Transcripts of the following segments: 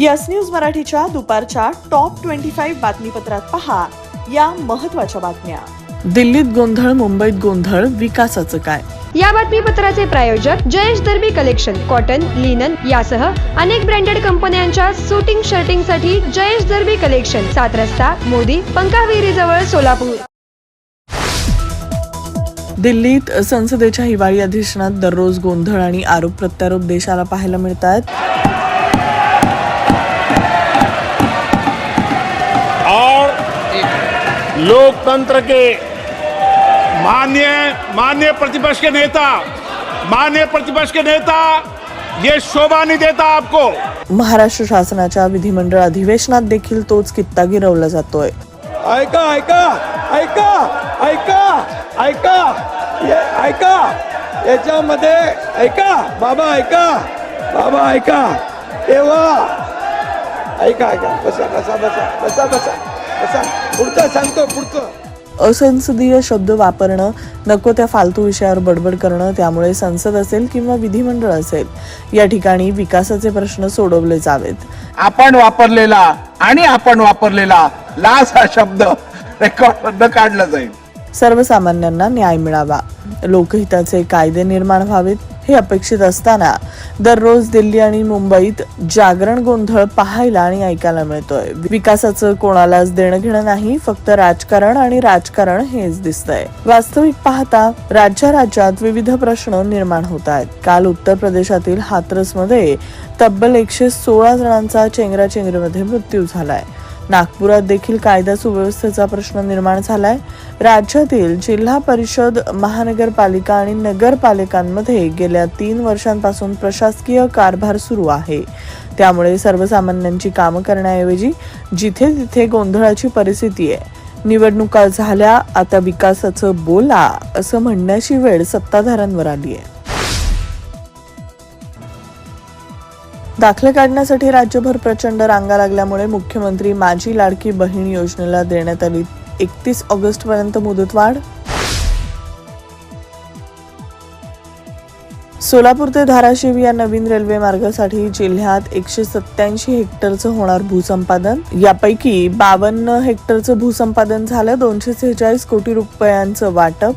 Yes news मराठीच्या दुपारच्या top twenty five बातमीपत्रात पहा या महत्त्वाच्या बातम्या. दिल्लीत गोंधळ मुंबईत गोंधळ विकासाचं काय? या बातमीपत्राचे प्रायोजक Jayesh Darbi collection cotton linen यासह अनेक ब्रँडेड कंपन्यांच्या सुटिंग शर्टिंगसाठी जयेश दर्बी कलेक्शन सात रस्ता मोदी पंकाविरी जवळ सोलापूर. दिल्लीत संसदेच्या हिवाळी अधिवेशनात दररोज गोंधळ आणि आरोप प्रत्यारोप देशाला पाहायला मिळत लोकतंत्र के माननीय माननीय प्रतिपक्ष के नेता माननीय प्रतिपक्ष के नेता ये शोभा नहीं देता आपको। महाराष्ट्र शासनाच्या विधिमंडळ अधिवेशनात देखील तोच कित्ता गिरवला जातोय. ऐका ऐका ऐका ऐका ऐका ये ऐका याच्यामध्ये ऐका बाबा ऐका बाबा ऐका तेव्हा ऐका ऐका बसा बसा बसा बसा बसा. पुढचं सांगतो पुढचं. असंसदीय शब्द वापरणं नको त्या फालतू विषयावर बडबड करणं त्यामुळे संसद असेल किंवा विधिमंडळ असेल या ठिकाणी विकासाचे प्रश्न सोडवले जावेत. आपण वापरलेला आणि आपण वापरलेला लास हा शब्द रेकॉर्ड काढला जाईल. सर्वसामान्यांना न्याय मिळावा. लोकहिताचे कायदे निर्माण व्हावेत हे अपेक्षित असताना दररोज दिल्ली आणि मुंबईत जागरण गोंधळ पाहायला आणि ऐकायला मिळतोय. विकासाचं कोणालाच देणं घेणं नाही फक्त राजकारण आणि राजकारण हेच दिसतंय. वास्तविक पाहता राज्या राज्यात विविध प्रश्न निर्माण होत आहेत काल उत्तर प्रदेशातील हाथरसमध्ये तब्बल एकशे सोळा जणांचा चेंगराचेंगरीमध्ये मृत्यू झालाय. नागपुरात देखील कायदा सुव्यवस्थेचा प्रश्न निर्माण झालाय. राज्यातील जिल्हा परिषद महानगरपालिका आणि नगरपालिकांमध्ये गेल्या तीन वर्षांपासून प्रशासकीय कारभार सुरू आहे. त्यामुळे सर्वसामान्यांची कामं करण्याऐवजी जिथे तिथे गोंधळाची परिस्थिती आहे. निवडणुका झाल्या आता विकासाचं बोला असं म्हणण्याची वेळ सत्ताधाऱ्यांवर आली आहे दाखले काढण्यासाठी राज्यभर प्रचंड रांगा लागल्यामुळे मुख्यमंत्री माझी लाडकी बहीण योजनेला देण्यात आली. एकतीस ऑगस्ट पर्यंत मुदतवाढ? सोलापूर ते धाराशिव या नवीन रेल्वे मार्गासाठी जिल्ह्यात एकशे सत्याऐंशी हेक्टरचं होणार भूसंपादन. यापैकी बावन्न हेक्टरचं भूसंपादन झालं दोनशे सेहेचाळीस कोटी रुपयांचं वाटप.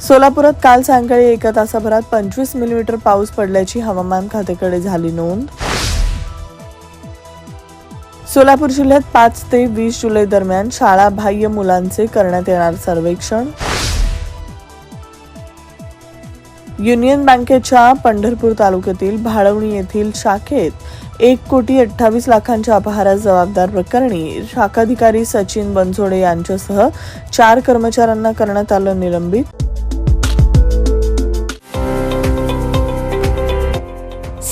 सोलापुरात काल सायंकाळी एका तासाभरात पंचवीस मिलीमीटर पाऊस पडल्याची हवामान खात्याकडे झाली नोंद. सोलापूर जिल्ह्यात पाच ते वीस जुलै दरम्यान शाळा बाह्य मुलांचे करण्यात येणार सर्वेक्षण. युनियन बँकेच्या पंढरपूर तालुक्यातील भाळवणी येथील शाखेत एक कोटी अठ्ठावीस लाखांच्या अपहारास जबाबदार प्रकरणी शाखाधिकारी सचिन बनसोडे यांच्यासह चार कर्मचाऱ्यांना करण्यात आलं निलंबित.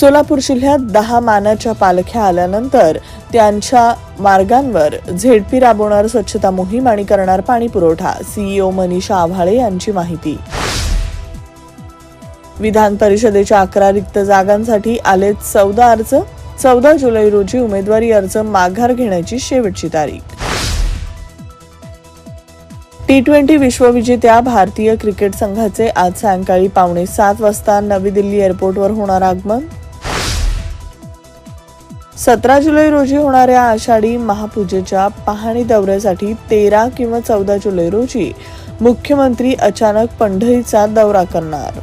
सोलापूर जिल्ह्यात दहा मानाच्या पालख्या आल्यानंतर त्यांच्या मार्गांवर झेडपी राबवणार स्वच्छता मोहीम आणि करणार पाणी पुरवठा सीईओ मनीषा आव्हाळे यांची माहिती. विधान परिषदेच्या अकरा रिक्त जागांसाठी आले चौदा अर्ज. चौदा जुलै रोजी उमेदवारी अर्ज माघार घेण्याची शेवटची तारीख. टी ट्वेंटी विश्वविजेत्या भारतीय क्रिकेट संघाचे आज सायंकाळी पावणे सात वाजता नवी दिल्ली एअरपोर्टवर होणार आगमन. सतरा जुलै रोजी होणाऱ्या आषाढी महापूजेच्या पाहणी दौऱ्यासाठी तेरा किंवा चौदा जुलै रोजी मुख्यमंत्री अचानक पंढरीचा दौरा करणार.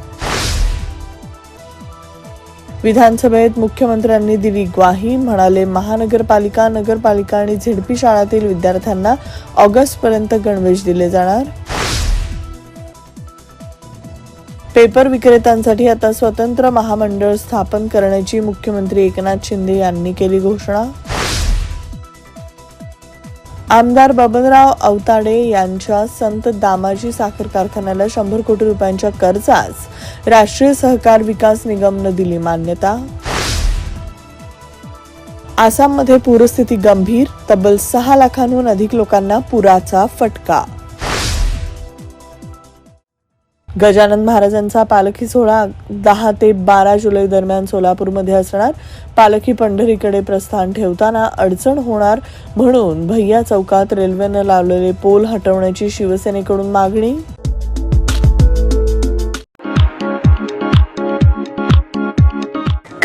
विधानसभेत मुख्यमंत्र्यांनी दिली ग्वाही म्हणाले महानगरपालिका नगरपालिका आणि झेडपी शाळातील विद्यार्थ्यांना ऑगस्ट पर्यंत गणवेश दिले जाणार. पेपर विक्रेत्यांसाठी आता स्वतंत्र महामंडळ स्थापन करण्याची मुख्यमंत्री एकनाथ शिंदे यांनी केली घोषणा. आमदार बबनराव अवताडे यांच्या संत दामाजी साखर कारखान्याला शंभर कोटी रुपयांच्या कर्जास राष्ट्रीय सहकार विकास निगमनं दिली मान्यता. आसाममध्ये पूरस्थिती गंभीर तब्बल सहा लाखांहून अधिक लोकांना पुराचा फटका. गजानन महाराजांचा पालखी सोहळा दहा ते बारा जुलै दरम्यान सोलापूरमध्ये असणार. पालखी पंढरीकडे प्रस्थान ठेवताना अडचण होणार म्हणून भैया चौकात रेल्वेनं लावलेले पोल हटवण्याची शिवसेनेकडून मागणी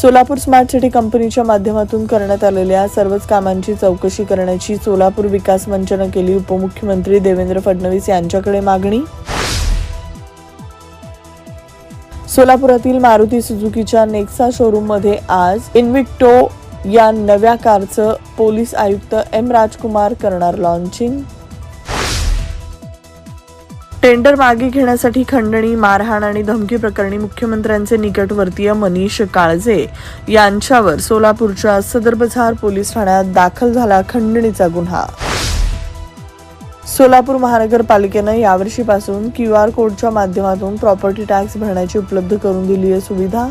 सोलापूर स्मार्ट सिटी कंपनीच्या माध्यमातून करण्यात आलेल्या सर्वच कामांची चौकशी करण्याची सोलापूर विकास मंचनं केली उपमुख्यमंत्री देवेंद्र फडणवीस यांच्याकडे मागणी. सोलापुरातील मारुती सुझुकीच्या नेक्सा शोरूममध्ये आज इन्व्हिक्टो या नव्या कारचं पोलीस आयुक्त एम राजकुमार करणार लॉन्चिंग टेंडर मागे घेण्यासाठी खंडणी मारहाण आणि धमकी प्रकरणी मुख्यमंत्र्यांचे निकटवर्तीय मनीष काळजे यांच्यावर सोलापूरच्या सदर बझार पोलीस ठाण्यात दाखल झाला खंडणीचा गुन्हा. सोलापूर महानगरपालिकेनं यावर्षीपासून क्यू आर कोडच्या माध्यमातून प्रॉपर्टी टॅक्स भरण्याची उपलब्ध करून दिली आहे सुविधा.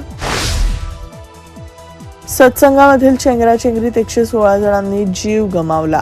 सत्संगामधील चेंगराचेंगरीत एकशे सोळा जणांनी जीव गमावला.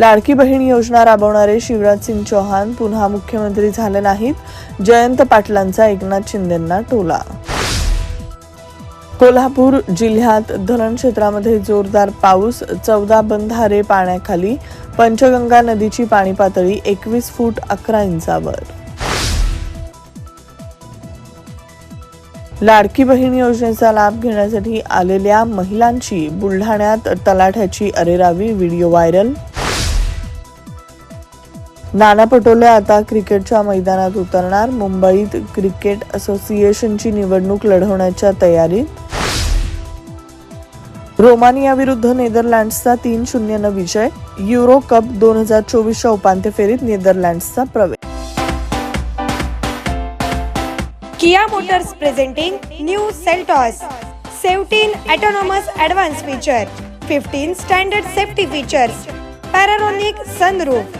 लाडकी बहीण योजना राबवणारे शिवराज सिंग चौहान पुन्हा मुख्यमंत्री झाले नाहीत. जयंत पाटलांचा एकनाथ शिंदेंना टोला. कोल्हापूर जिल्ह्यात धरण क्षेत्रामध्ये जोरदार पाऊस चौदा बंधारे पाण्याखाली पंचगंगा नदीची पाणी पातळी एकवीस फूट अकरा इंचावर. लाडकी बहीण योजनेचा लाभ घेण्यासाठी आलेल्या महिलांची बुलढाण्यात तलाठ्याची अरेरावी व्हिडिओ व्हायरल नाना पटोले आता क्रिकेटच्या मैदानात उतरणार. मुंबईत क्रिकेट असोसिएशनची निवडणूक लढवण्याच्या तयारीत. रोमानियाविरुद्ध नेदरलँड्सचा तीन शून्यनं विजय. युरो कप दोन हजार चोवीसच्या उपांत्य फेरीत नेदरलँड्सचा प्रवेश. Kia motors presenting new Seltos. 17 autonomous advanced feature, 15 standard safety features, panoramic sunroof.